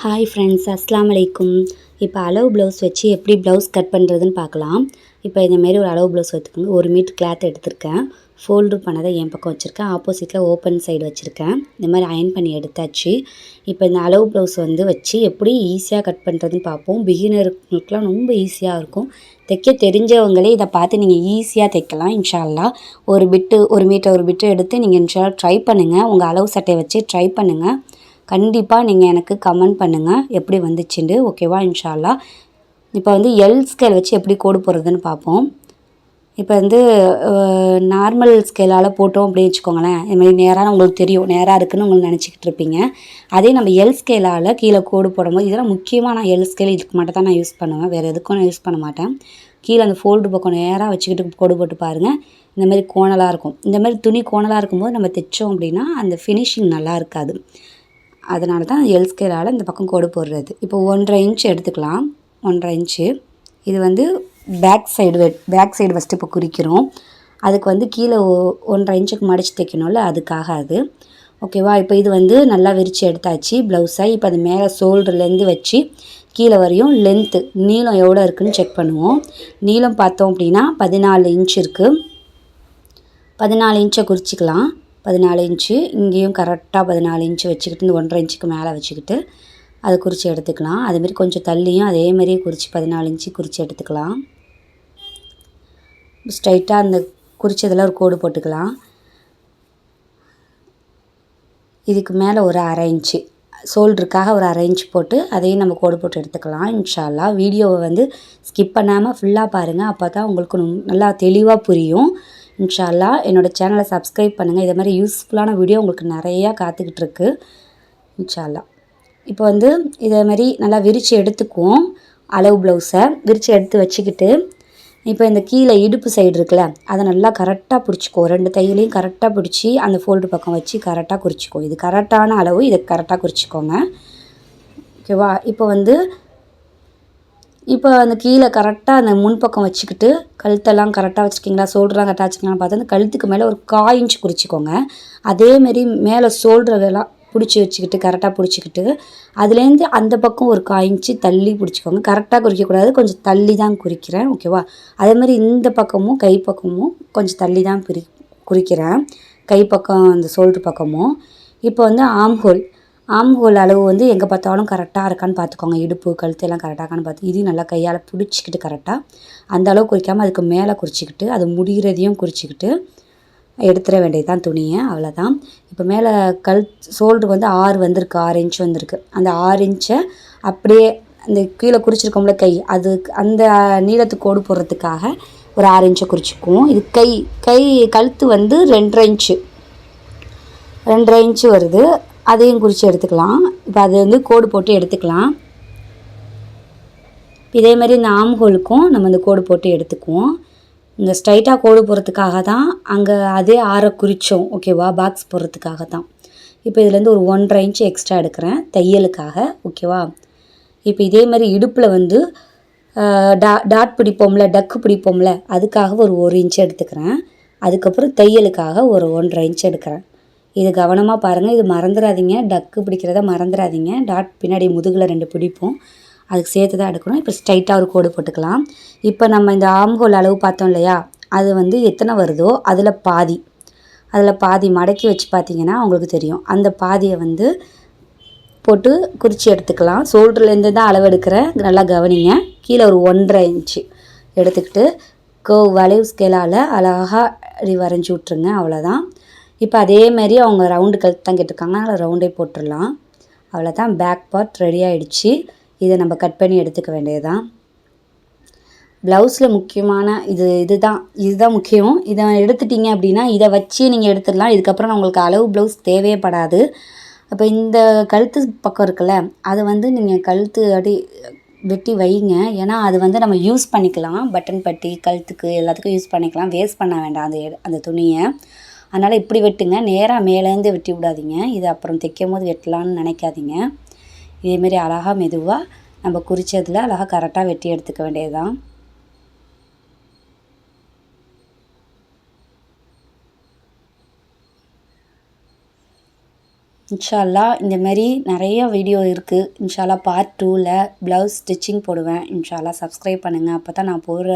Hi friends அஸ்லாம் வலைக்கும் இப்போ அளவு ப்ளவுஸ் வச்சு எப்படி ப்ளவுஸ் கட் பண்ணுறதுன்னு பார்க்கலாம். இப்போ இந்தமாரி ஒரு அளவு ப்ளவுஸ் எடுத்துக்கோங்க. ஒரு மீட்டர் கிளாத் எடுத்திருக்கேன். ஃபோல்டு பண்ணதை என் பக்கம் வச்சுருக்கேன். ஆப்போசிட்டில் ஓப்பன் சைடு வச்சுருக்கேன். இந்த மாதிரி அயன் பண்ணி எடுத்தாச்சு. இப்போ இந்த அளவு ப்ளவுஸ் வந்து வச்சு எப்படி ஈஸியாக கட் பண்ணுறதுன்னு பார்ப்போம். பிகினருக்குலாம் ரொம்ப ஈஸியாக இருக்கும். தைக்க தெரிஞ்சவங்களே இதை பார்த்து நீங்கள் ஈஸியாக தைக்கலாம் இன்ஷால்லா ஒரு பிட்டு ஒரு மீட்டர் ஒரு பிட்டு எடுத்து நீங்கள் இன்ஷால்லா ட்ரை பண்ணுங்கள் உங்கள் அளவு சட்டையை வச்சு ட்ரை பண்ணுங்கள் கண்டிப்பாக நீங்கள் எனக்கு கமெண்ட் பண்ணுங்கள் எப்படி வந்துச்சுண்டு ஓகேவா இன்ஷால்லா. இப்போ வந்து எல் ஸ்கேல் வச்சு எப்படி கோடு போடுறதுன்னு பார்ப்போம் இப்போ வந்து நார்மல் ஸ்கேலால் போட்டோம் அப்படின்னு வச்சுக்கோங்களேன். இதுமாதிரி நேராக உங்களுக்கு தெரியும். நேராக இருக்குதுன்னு உங்களுக்கு நினச்சிக்கிட்டு இருப்பீங்க. அதே நம்ம எல் ஸ்கேலால் கீழே கோடு போடும்போது இதெல்லாம் முக்கியமாக நான் எல் ஸ்கேல் இதுக்கு மட்டும் தான் நான் யூஸ் பண்ணுவேன். வேறு எதுக்கும் நான் யூஸ் பண்ண மாட்டேன். கீழே அந்த ஃபோல்டு பக்கம் நேராக வச்சுக்கிட்டு கோடு போட்டு பாருங்கள் இந்த மாதிரி கோணலாக இருக்கும். இந்த மாதிரி துணி கோணலாக இருக்கும்போது நம்ம தைச்சோம் அப்படின்னா அந்த ஃபினிஷிங் நல்லா இருக்காது. அதனால தான் எல் ஸ்கேலால் இந்த பக்கம் கோடு போடுறது. இப்போ ஒன்றரை இன்ச் எடுத்துக்கலாம். ஒன்றரை இன்ச்சு இது வந்து பேக் சைடு வெட் பேக் சைடு ஃபஸ்ட்டு இப்போ குறிக்கிறோம். அதுக்கு வந்து கீழே ஒன்றரை இன்ச்சுக்கு மடித்து தைக்கணும்ல அதுக்காக அது. ஓகேவா இப்போ இது வந்து நல்லா விரித்து எடுத்தாச்சு ப்ளவுஸை இப்போ அது மேலே ஷோல்டர்லேருந்து வச்சு கீழே வரையும் லென்த்து நீளம் எவ்வளோ இருக்குதுன்னு செக் பண்ணுவோம். நீளம் பார்த்தோம் அப்படின்னா பதினாலு இன்ச் இருக்குது பதினாலு இன்ச்சை குறிச்சிக்கலாம். பதினாலு இன்ச்சு இங்கேயும் கரெக்டாக பதினாலு இன்ச்சு வச்சுக்கிட்டு இந்த ஒன்றரை இன்ச்சுக்கு மேலே வச்சுக்கிட்டு அதை குறித்து எடுத்துக்கலாம். அதுமாரி கொஞ்சம் தள்ளியும் அதேமாரியே குறித்து பதினாலு இன்ச்சு குறித்து எடுத்துக்கலாம். ஸ்ட்ரைட்டாக அந்த குறித்ததில் ஒரு கோடு போட்டுக்கலாம். இதுக்கு மேலே ஒரு அரை இன்ச்சு. சோல்டருக்காக ஒரு அரை இன்ச் போட்டு அதையும் நம்ம கோடு போட்டு எடுத்துக்கலாம் இன்ஷால்லா. வீடியோவை வந்து ஸ்கிப் பண்ணாமல் ஃபுல்லாக பாருங்கள் அப்போ தான் உங்களுக்கு நல்லா தெளிவாக புரியும். இன்ஷால்லா என்னோடய சேனலை சப்ஸ்கிரைப் பண்ணுங்கள் இதை மாதிரி யூஸ்ஃபுல்லான வீடியோ உங்களுக்கு நிறையா காத்துக்கிட்டு இருக்கு இன்ஷால்லா. இப்போ வந்து இதே மாதிரி நல்லா விரித்து எடுத்துக்குவோம். அளவு ப்ளவுஸை விரித்து எடுத்து வச்சுக்கிட்டு இப்போ இந்த கீழே இடுப்பு சைடு இருக்குல்ல அதை நல்லா கரெக்டாக பிடிச்சிக்கோ ரெண்டு தையலையும் கரெக்டாக பிடிச்சி அந்த ஃபோல்டு பக்கம் வச்சு கரெக்டாக குறிச்சிக்கோ இது கரெக்டான அளவு இதை கரெக்டாக குறிச்சிக்கோங்க. ஓகேவா? இப்போ வந்து இப்போ அந்த கீழே கரெக்டாக அந்த முன்பக்கம் வச்சுக்கிட்டு கழுத்தெல்லாம் கரெக்டாக வச்சுருக்கீங்களா? ஷோல்டர்லாம் கரெக்டாக வச்சுருக்கீங்களா பார்த்து அந்த கழுத்துக்கு மேலே ஒரு காய் குறிச்சிக்கோங்க. அதேமாரி மேலே ஷோல்டரெல்லாம் பிடிச்சி வச்சுக்கிட்டு கரெக்டாக பிடிச்சிக்கிட்டு அதுலேருந்து அந்த பக்கம் ஒரு காய் தள்ளி பிடிச்சிக்கோங்க. கரெக்டாக குறிக்கக்கூடாது. கொஞ்சம் தள்ளி தான் குறிக்கிறேன். ஓகேவா அதேமாதிரி இந்த பக்கமும் கை பக்கமும் கொஞ்சம் தள்ளி தான் பிரி குறிக்கிறேன். கை பக்கம் அந்த ஷோல்டர் பக்கமும். இப்போ வந்து ஆம்ஹோல் ஆம் ஹோல் அளவு வந்து எங்கே பார்த்தாலும் கரெக்டாக இருக்கான்னு பார்த்துக்கோங்க. இடுப்பு கழுத்து எல்லாம் கரெக்டாக இருக்கான்னு பார்த்து இதையும் நல்லா கையால் பிடிச்சிக்கிட்டு கரெக்டாக அந்த அளவு குறிக்காமல் அதுக்கு மேலே குறிச்சிக்கிட்டு அது முடிகிறதையும் குறிச்சிக்கிட்டு எடுத்துட வேண்டியது தான் துணியை அவ்வளோதான் இப்போ மேலே கல் சோல்டு வந்து ஆறு வந்திருக்கு ஆறு இன்ச் வந்திருக்கு. அந்த ஆறு இன்ச்சை அப்படியே அந்த கீழே குறிச்சிருக்கோம்ல கை அது அந்த நீளத்துக்கு கோடு போடுறதுக்காக ஒரு ஆறு இன்ச்சை குறிச்சிக்குவோம். இது கை கை கழுத்து வந்து ரெண்டரை இன்ச்சு ரெண்டரை இன்ச்சு வருது. அதையும் குறித்து எடுத்துக்கலாம். இப்போ அது வந்து கோடு போட்டு எடுத்துக்கலாம். இதே மாதிரி இந்த ஆம்கோலுக்கும் நம்ம இந்த கோடு போட்டு எடுத்துக்குவோம். இந்த ஸ்ட்ரைட்டாக கோடு போடுறதுக்காக தான் அங்கே அதே ஆற குறித்தோம் ஓகேவா பாக்ஸ் போடுறதுக்காக தான். இப்போ இதுலேருந்து ஒரு ஒன்றரை இன்ச்சு எக்ஸ்ட்ரா எடுக்கிறேன். தையலுக்காக. ஓகேவா இப்போ இதே மாதிரி இடுப்பில் வந்து டா டாட் பிடிப்போம்ல டக்கு பிடிப்போம்ல அதுக்காக ஒரு ஒரு இன்ச்சு எடுத்துக்கிறேன். அதுக்கப்புறம் தையலுக்காக ஒரு ஒன்றரை இன்ச்சு எடுக்கிறேன். இது கவனமாக பாருங்கள் இது மறந்துடாதீங்க டக்கு பிடிக்கிறத மறந்துடாதீங்க டாட் பின்னாடி முதுகில் ரெண்டு பிடிப்போம். அதுக்கு சேர்த்து தான் எடுக்கணும். இப்போ ஸ்ட்ரைட்டாக ஒரு கோடு போட்டுக்கலாம். இப்போ நம்ம இந்த ஆம்கோல் அளவு பார்த்தோம் இல்லையா? அது வந்து எத்தனை வருதோ அதில் பாதி. அதில் பாதி மடக்கி வச்சு பார்த்தீங்கன்னா உங்களுக்கு தெரியும். அந்த பாதியை வந்து போட்டு குறித்து எடுத்துக்கலாம். ஷோல்டர்லேருந்து தான் அளவு எடுக்கிறேன் நல்லா கவனிங்க. கீழே ஒரு ஒன்றரை இன்ச்சு எடுத்துக்கிட்டு கோ வளைவு ஸ்கேலால் அழகாக வரைஞ்சி விட்ருங்க அவ்வளோதான் இப்போ அதே மாதிரி அவங்க ரவுண்டு கழுத்து தான் கேட்டிருக்காங்க. அதனால் ரவுண்டே போட்டுடலாம். அவ்வளோதான் பேக் பார்ட் ரெடி ஆகிடுச்சு இதை நம்ம கட் பண்ணி எடுத்துக்க வேண்டியது தான் ப்ளவுஸில் முக்கியமான இது இதுதான். இதுதான் முக்கியம். இதை எடுத்துட்டிங்க அப்படின்னா இதை வச்சு நீங்கள் எடுத்துடலாம். இதுக்கப்புறம் உங்களுக்கு அளவு ப்ளவுஸ் தேவையப்படாது அப்போ இந்த கழுத்து பக்கம் இருக்குல்ல அதை வந்து நீங்கள் கழுத்து அப்படி வெட்டி வைங்க. ஏன்னா அது வந்து நம்ம யூஸ் பண்ணிக்கலாம். பட்டன் பட்டி கழுத்துக்கு எல்லாத்துக்கும் யூஸ் பண்ணிக்கலாம். வேஸ்ட் பண்ண வேண்டாம் அந்த அந்த துணியை. அதனால் இப்படி வெட்டுங்க. நேராக மேலேருந்து வெட்டி விடாதீங்க. இது அப்புறம் தைக்கும் போது வெட்டலான்னு நினைக்காதீங்க இதேமாரி அழகாக மெதுவாக நம்ம குறித்ததில் அழகாக கரெக்டாக வெட்டி எடுத்துக்க வேண்டியது தான் இன்ஷால்லா இந்தமாரி நிறைய வீடியோ இருக்குது இன்ஷால்லா பார்ட் டூவில் ப்ளவுஸ் ஸ்டிச்சிங் போடுவேன். இன்ஷால்லா சப்ஸ்கிரைப் பண்ணுங்கள் அப்போ தான் நான் போடுற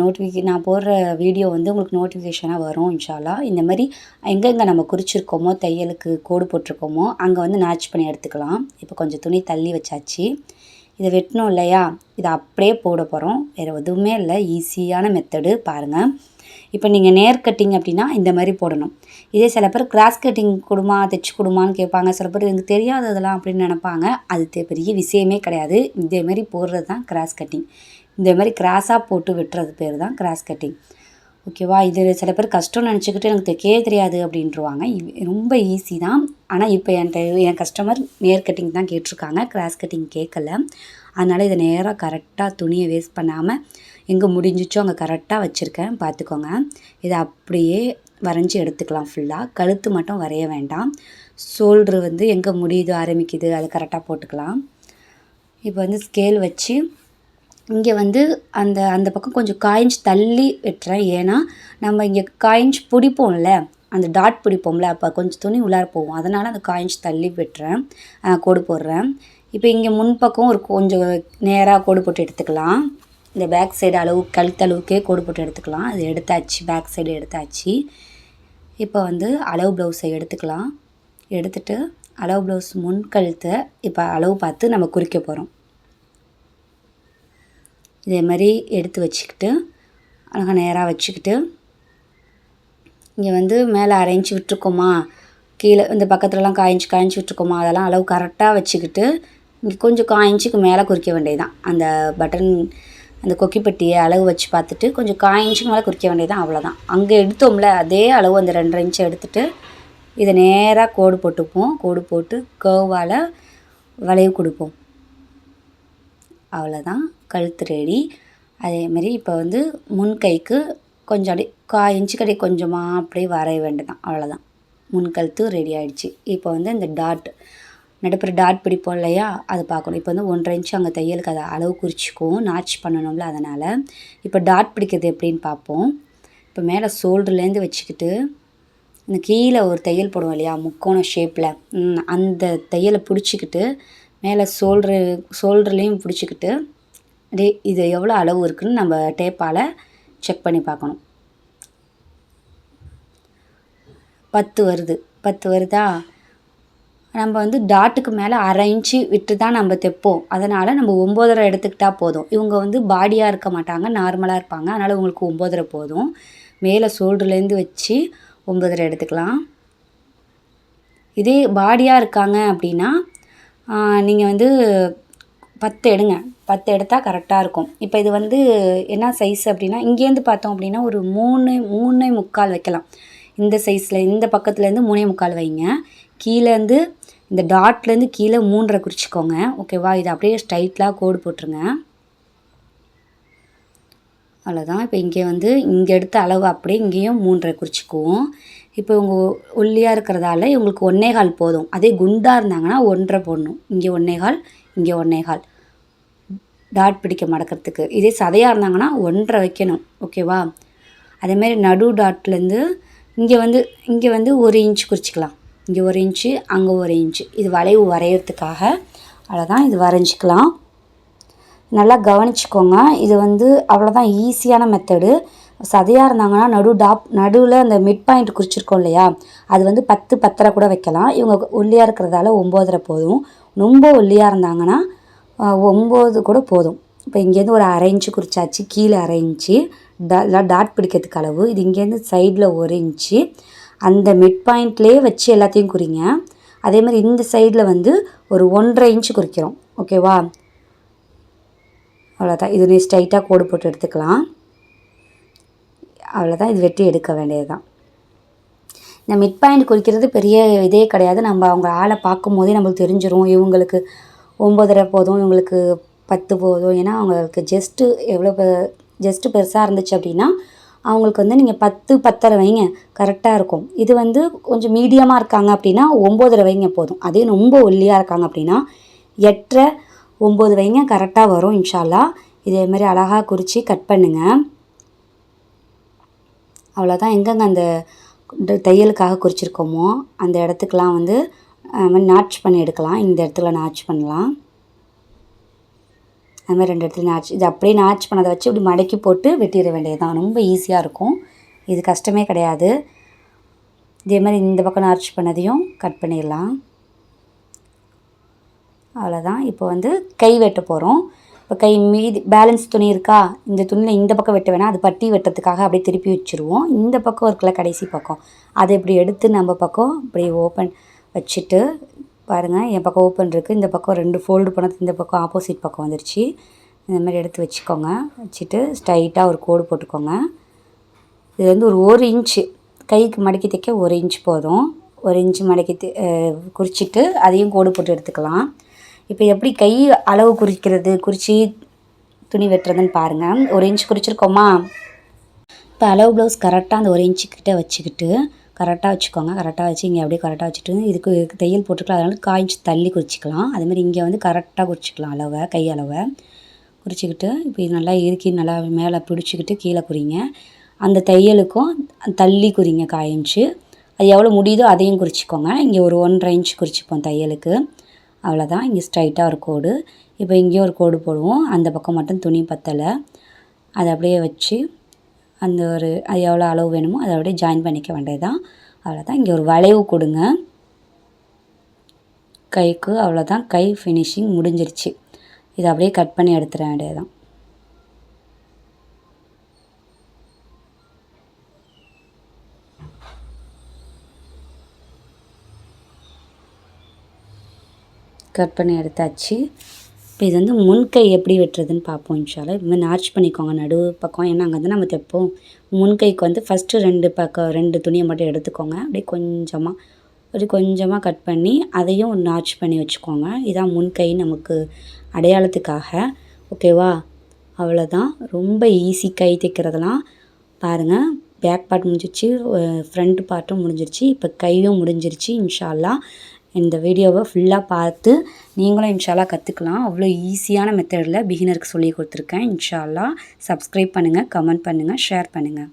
நோட்டிஃபிகே நான் போடுற வீடியோ வந்து உங்களுக்கு நோட்டிஃபிகேஷனாக வரும் இன்ஷாலா இந்த மாதிரி எங்கெங்கே நம்ம குறிச்சிருக்கோமோ தையலுக்கு கோடு போட்டிருக்கோமோ அங்கே வந்து மேட்ச் பண்ணி எடுத்துக்கலாம். இப்போ கொஞ்சம் துணி தள்ளி வச்சாச்சு. இதை வெட்டணும் இல்லையா? இதை அப்படியே போட போகிறோம் வேறு எதுவுமே இல்லை. ஈஸியான மெத்தடு பாருங்கள் இப்போ நீங்கள் நேர் கட்டிங் அப்படின்னா இந்த மாதிரி போடணும். இதே சில பேர் கிராஸ் கட்டிங் கொடுமா தைச்சி கொடுமான்னு கேட்பாங்க. சில பேர் எனக்கு தெரியாததெல்லாம் அப்படின்னு நினப்பாங்க. அது பெரிய விஷயமே கிடையாது. இதேமாரி போடுறது தான் கிராஸ் கட்டிங் இந்த மாதிரி கிராஸாக போட்டு வெட்டுறது பேர் தான் கிராஸ் கட்டிங் ஓகேவா இது சில பேர் கஷ்டம்னு நினச்சிக்கிட்டு எனக்கு தைக்கவே தெரியாது அப்படின்ட்டுருவாங்க ரொம்ப ஈஸி தான். ஆனால் இப்போ என்கிட்ட என் கஸ்டமர் நேர் கட்டிங் தான் கேட்டிருக்காங்க. கிராஸ் கட்டிங் கேட்கல அதனால் இதை நேராக கரெக்டாக துணியை வேஸ்ட் பண்ணாமல் எங்கே முடிஞ்சிச்சோ அங்கே கரெக்டாக வச்சுருக்கேன். பார்த்துக்கோங்க. இதை அப்படியே வரைஞ்சி எடுத்துக்கலாம் ஃபுல்லாக கழுத்து மட்டும் வரைய வேண்டாம். ஷோல்ட்ரு வந்து எங்கே முடியுது ஆரம்பிக்குது அதை கரெக்டாக போட்டுக்கலாம். இப்போ வந்து ஸ்கேல் வச்சு இங்கே வந்து அந்த அந்த பக்கம் கொஞ்சம் காயின்ஸ் தள்ளி வெட்டுறேன். ஏன்னா நம்ம இங்கே காயின்ஸ் பிடிப்போம்ல அந்த டாட் பிடிப்போம்ல அப்போ கொஞ்சம் துணி உள்ளார போவோம் அதனால் அந்த காயின்ஸ் தள்ளி வெட்டுறேன். கோடு போடுறேன். இப்போ இங்கே முன்பக்கம் ஒரு கொஞ்சம் நேராக கோடு போட்டு எடுத்துக்கலாம். இந்த பேக் சைடு அளவு கழுத்தளவுக்கே கோடு போட்டு எடுத்துக்கலாம். அது எடுத்தாச்சு. பேக் சைடு எடுத்தாச்சு. இப்போ வந்து அளவு ப்ளவுஸை எடுத்துக்கலாம். எடுத்துட்டு அளவு ப்ளவுஸ் முன் கழுத்தை இப்போ அளவு பார்த்து நம்ம குறிக்க போகிறோம் இதே மாதிரி எடுத்து வச்சுக்கிட்டு அழகாக நேராக வச்சுக்கிட்டு இங்கே வந்து மேலே அரைஞ்சி விட்டுருக்கோமா? கீழே இந்த பக்கத்துலலாம் காய்ஞ்சி காய்ஞ்சி விட்டுருக்கோமா? அதெல்லாம் அளவு கரெக்டாக வச்சுக்கிட்டு இங்கே கொஞ்சம் காய்ஞ்சிக்கு மேலே குறிக்க வேண்டியதுதான். அந்த பட்டன் அந்த கொக்கிப்பட்டியை அளவு வச்சு பார்த்துட்டு கொஞ்சம் காய்ஞ்சிக்கு மேலே குறிக்க வேண்டியது தான் அவ்வளோதான் அங்கே எடுத்தோம்ல அதே அளவு அந்த ரெண்டரை இன்ச்சு எடுத்துகிட்டு இதை நேராக கோடு போட்டுப்போம். கோடு போட்டு கேர்வால் வளைவு கொடுப்போம். அவ்வளோதான் கழுத்து ரெடி அதேமாரி இப்போ வந்து முன் கைக்கு கொஞ்சம் அடி கா இன்ச்சு கடை கொஞ்சமாக அப்படியே வரைய வேண்டியதான் அவ்வளோதான் முன் கழுத்து ரெடி ஆகிடுச்சு இப்போ வந்து இந்த டாட் நடுப்புற டாட் பிடிப்போம் இல்லையா? அதை பார்க்கணும். இப்போ வந்து ஒன்றரை இன்ச்சு அங்கே தையலுக்கு அதை அளவு குறிச்சிக்கும் நாச் பண்ணணும்ல அதனால். இப்போ டாட் பிடிக்கிறது எப்படின்னு பார்ப்போம். இப்போ மேலே ஷோல்டர்லேருந்து வச்சுக்கிட்டு இந்த கீழே ஒரு தையல் போடுவோம் இல்லையா? முக்கோணம் ஷேப்பில் அந்த தையலை பிடிச்சிக்கிட்டு மேலே சோல்ட்ரு சோல்டர்லேயும் பிடிச்சிக்கிட்டு டே இது எவ்வளோ அளவு இருக்குதுன்னு நம்ம டேப்பால் செக் பண்ணி பார்க்கணும். பத்து வருது. பத்து வருதா? நம்ம வந்து டாட்டுக்கு மேலே அரை இன்ச்சு விட்டு தான் நம்ம தைப்போம். அதனால் நம்ம ஒம்போதரை எடுத்துக்கிட்டால் போதும். இவங்க வந்து பாடியாக இருக்க மாட்டாங்க நார்மலாக இருப்பாங்க. அதனால் உங்களுக்கு ஒம்போதரை போதும். மேலே சோல்ட்ருலேருந்து வச்சு ஒம்பதரை எடுத்துக்கலாம். இதே பாடியாக இருக்காங்க அப்படின்னா நீங்கள் வந்து பத்து எடுங்க. பத்து எடுத்தால் கரெக்டாக இருக்கும். இப்போ இது வந்து என்ன சைஸ் அப்படின்னா இங்கேருந்து பார்த்தோம் அப்படின்னா ஒரு மூணு மூணே முக்கால் வைக்கலாம். இந்த சைஸில் இந்த பக்கத்துலேருந்து மூணே முக்கால் வைங்க. கீழேருந்து இந்த டாட்லேருந்து கீழே மூன்றரை குறிச்சிக்கோங்க. ஓகேவா இது அப்படியே ஸ்ட்ரைட்லாக கோடு போட்டுருங்க. அவ்வளோதான் இப்போ இங்கே வந்து இங்கே எடுத்த அளவு அப்படியே இங்கேயும் மூன்றரை குறிச்சிக்குவோம். இப்போ இவங்க ஒல்லியாக இருக்கிறதால இவங்களுக்கு ஒன்றே கால் போதும். அதே குண்டாக இருந்தாங்கன்னா ஒன்றரை போடணும். இங்கே ஒன்றே கால் இங்கே ஒன்றே கால். டாட் பிடிக்க மடக்கிறதுக்கு. இதே சதையாக இருந்தாங்கன்னா ஒன்றரை வைக்கணும். ஓகேவா? அதேமாரி நடு டாட்லேருந்து இங்கே வந்து இங்கே வந்து ஒரு இன்ச் குறிச்சிக்கலாம். இங்கே ஒரு இன்ச்சு அங்கே ஒரு இன்ச்சு இது வளைவு வரைகிறதுக்காக அவ்வளோதான் இது வரைஞ்சிக்கலாம். நல்லா கவனிச்சுக்கோங்க. இது வந்து அவ்வளோதான் ஈஸியான மெத்தடு சதையாக இருந்தாங்கன்னா நடு டாப் நடுவில் அந்த மிட் பாயிண்ட் குறிச்சிருக்கோம் இல்லையா? அது வந்து பத்து பத்தரை கூட வைக்கலாம். இவங்க ஒல்லியாக இருக்கிறதால ஒம்போதரை போதும். ரொம்ப ஒல்லியாக இருந்தாங்கன்னா ஒம்பது கூட போதும். இப்போ இங்கேருந்து ஒரு அரை இன்ச்சு குறிச்சாச்சு கீழே அரை இன்ச்சு டா டாட் பிடிக்கிறதுக்கு அளவு. இது இங்கேருந்து சைடில் ஒரு இன்ச்சு அந்த மிட் பாயிண்ட்லேயே வச்சு எல்லாத்தையும் குறிங்க. அதே மாதிரி இந்த சைடில் வந்து ஒரு ஒன்றரை இன்ச்சு குறிக்கிறோம். ஓகேவா அவ்வளோதான் இது நீ ஸ்ட்ரைட்டாக கோடு போட்டு எடுத்துக்கலாம். அவ்வளோதான் இது வெட்டி எடுக்க வேண்டியது தான் இந்த மிட் பாயிண்ட் குறிக்கிறது பெரிய இதே கிடையாது. நம்ம அவங்க ஆளை பார்க்கும் போதே நம்மளுக்கு தெரிஞ்சிடும் இவங்களுக்கு ஒம்பதரை போதும் இவங்களுக்கு பத்து போதும். ஏன்னா அவங்களுக்கு ஜஸ்ட்டு எவ்வளோ ஜஸ்ட்டு பெருசாக இருந்துச்சு அப்படின்னா அவங்களுக்கு வந்து நீங்கள் பத்து பத்தரை வைங்க. கரெக்டாக இருக்கும். இது வந்து கொஞ்சம் மீடியமாக இருக்காங்க அப்படின்னா ஒம்போதரை வைங்க போதும். அதே ரொம்ப ஒல்லியாக இருக்காங்க அப்படின்னா எட்டரை ஒம்பது வைங்க கரெக்டாக வரும் இன்ஷால்லா. இதேமாரி அழகாக குறித்து கட் பண்ணுங்கள் அவ்வளோதான் எங்கெங்கே அந்த தையலுக்காக குறிச்சிருக்கோமோ அந்த இடத்துக்கெலாம் வந்து நாட்ச் நாச் பண்ணி எடுக்கலாம். இந்த இடத்துல நாட்ச் பண்ணலாம். அது மாதிரி ரெண்டு இடத்துல நாச் இது அப்படியே நாச் பண்ணதை வச்சு இப்படி மடக்கி போட்டு வெட்டிட வேண்டியது தான் ரொம்ப ஈஸியாக இருக்கும். இது கஷ்டமே கிடையாது. இதே மாதிரி இந்த பக்கம் நாச் பண்ணதையும் கட் பண்ணிடலாம். அவ்வளோதான் இப்போ வந்து கை வெட்ட போகிறோம் இப்போ கை மீதி பேலன்ஸ் துணி இருக்கா? இந்த துணியில் இந்த பக்கம் வெட்ட வேணாம். அது பட்டி வெட்டுறதுக்காக அப்படியே திருப்பி வச்சுருவோம். இந்த பக்கம் இருக்கல கடைசி பக்கம். அதை இப்படி எடுத்து நம்ம பக்கம் இப்படி ஓப்பன் வச்சுட்டு பாருங்கள் என் பக்கம் ஓப்பன் இருக்குது இந்த பக்கம் ரெண்டு ஃபோல்டு பண்ணது இந்த பக்கம் ஆப்போசிட் பக்கம் வந்துருச்சு. இந்த மாதிரி எடுத்து வச்சுக்கோங்க. வச்சுட்டு ஸ்ட்ரைட்டாக ஒரு கோடு போட்டுக்கோங்க. இது வந்து ஒரு ஒரு இன்ச்சு கைக்கு மடக்கி தைக்க ஒரு இன்ச் போதும். ஒரு இன்ச்சு மடக்கி குறிச்சிட்டு அதையும் கோடு போட்டு எடுத்துக்கலாம். இப்போ எப்படி கை அளவு குறிக்கிறது குறித்து துணி வெட்டுறதுன்னு பாருங்கள் ஒரு இன்ச் குறிச்சிருக்கோமா? இப்போ அளவு ப்ளவுஸ் கரெக்டாக அந்த ஒரு இன்ச்சு வச்சுக்கிட்டு கரெக்டாக வச்சுக்கோங்க. கரெக்டாக வச்சு இங்கே அப்படியே கரெக்டாக வச்சுட்டு இதுக்கு தையல் போட்டுக்கலாம். அதனால காய்ச்சி தள்ளி குறிச்சிக்கலாம். அதேமாதிரி இங்கே வந்து கரெக்டாக குறிச்சிக்கலாம் அளவை கை அளவை. குறிச்சிக்கிட்டு இப்போ இது நல்லா இறுக்கி நல்லா மேலே பிடிச்சிக்கிட்டு கீழே குறிங்க. அந்த தையலுக்கும் தள்ளி குறிங்க காய் இன்ச்சு அது எவ்வளோ முடியுதோ அதையும் குறிச்சிக்கோங்க. இங்கே ஒரு ஒன்றரை இன்ச் குறிச்சிப்போம் தையலுக்கு. அவ்வளோதான் இங்கே ஸ்ட்ரைட்டாக ஒரு கோடு. இப்போ இங்கேயும் ஒரு கோடு போடுவோம். அந்த பக்கம் மட்டும் துணி பத்தலை. அதை அப்படியே வச்சு அந்த ஒரு அது எவ்வளோ அளவு வேணுமோ அதை அப்படியே ஜாயின் பண்ணிக்க வேண்டியதுதான். அவ்வளோதான் இங்கே ஒரு வளைவு கொடுங்க. கைக்கு அவ்வளோதான் கை ஃபினிஷிங் முடிஞ்சிருச்சு. இதை அப்படியே கட் பண்ணி எடுத்துட வேண்டியதுதான். கட் பண்ணி எடுத்தாச்சு. இப்போ இது வந்து முன்கை எப்படி வெட்டுறதுன்னு பார்ப்போம் இன்ஷால்லா இது மாதிரி நார்ச் பண்ணிக்கோங்க நடு பக்கம். ஏன்னா அங்கே வந்து நம்ம தைப்போம். முன்கைக்கு வந்து ஃபஸ்ட்டு ரெண்டு பக்கம் ரெண்டு துணியை மட்டும் எடுத்துக்கோங்க. அப்படியே கொஞ்சமாக ஒரு கொஞ்சமாக கட் பண்ணி அதையும் நார்ச் பண்ணி வச்சுக்கோங்க. இதான் முன்கை நமக்கு அடையாளத்துக்காக. ஓகேவா அவ்வளோதான் ரொம்ப ஈஸி கை தைக்கிறதெல்லாம் பாருங்கள் பேக் பார்ட் முடிஞ்சிருச்சு ஃப்ரண்ட் பார்ட்டும் முடிஞ்சிருச்சு. இப்போ கையும் முடிஞ்சிருச்சு இன்ஷால்லாம் இந்த வீடியோவை ஃபுல்லாக பார்த்து நீங்களும் இன்ஷால்லா கற்றுக்கலாம் அவ்வளோ ஈஸியான மெத்தடில் பிகினருக்கு சொல்லி கொடுத்துருக்கேன். இன்ஷாலாக சப்ஸ்கிரைப் பண்ணுங்கள் கமெண்ட் பண்ணுங்கள் ஷேர் பண்ணுங்கள்